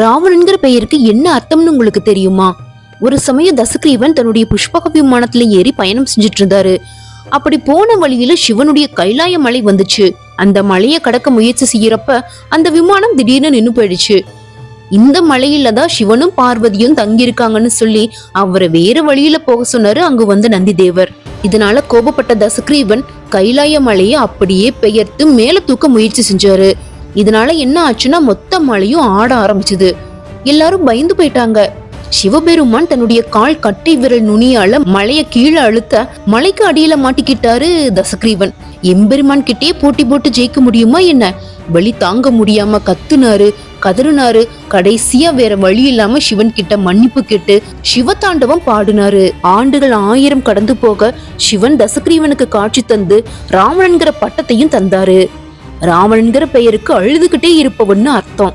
ராவணன்கிற பெயருக்கு என்ன அர்த்தம்னு உங்களுக்கு தெரியுமா? ஒரு சமயம் தசகிரீவன் தன்னுடைய புஷ்பக விமானத்துல ஏறி பயணம் செஞ்சுட்டு இருந்தாரு அப்படி போன வழியில சிவனுடைய கைலாய மலை வந்துச்சு. அந்த மலையை கடக்க முயற்சி செய்யறப்ப அந்த விமானம் திடீர்னு நின்னு போயிடுச்சு. இந்த மலையில தான் சிவனும் பார்வதியும் தங்கியிருக்காங்கன்னு சொல்லி அவரை வேற வழியில போக சொன்னாரு அங்கு வந்த நந்திதேவர். இதனால கோபப்பட்ட தசக்ரீவன் கைலாய மலையை அப்படியே பெயர்த்து மேல தூக்க முயற்சி செஞ்சாரு. இதனால என்ன ஆச்சுன்னா மொத்த மலையும் ஆட ஆரம்பிச்சது. எல்லாரும் பயந்து போயிட்டாங்க. சிவபெருமான் தன்னுடைய கால் கட்டை விரல் நுனியால மலைய கீழே அழுத்த மலைக்கு அடியில மாட்டிக்கிட்டாரு தசகிரீவன் எம்பெருமான் கிட்டே போட்டி போட்டு ஜெயிக்க முடியுமா என்ன? வழி தாங்க முடியாம கத்துனாரு கதறினாரு. கடைசியா வேற வழி இல்லாம சிவன் கிட்ட மன்னிப்பு கேட்டு சிவதாண்டவம் பாடினாரு. ஆண்டுகள் ஆயிரம் கடந்து போக சிவன் தசகிரீவனுக்கு காட்சி தந்து ராவணன்கிற பட்டத்தையும் தந்தாரு. ராவணன்கிற பெயருக்கு அழுதுகிட்டே இருப்பவன்னு அர்த்தம்.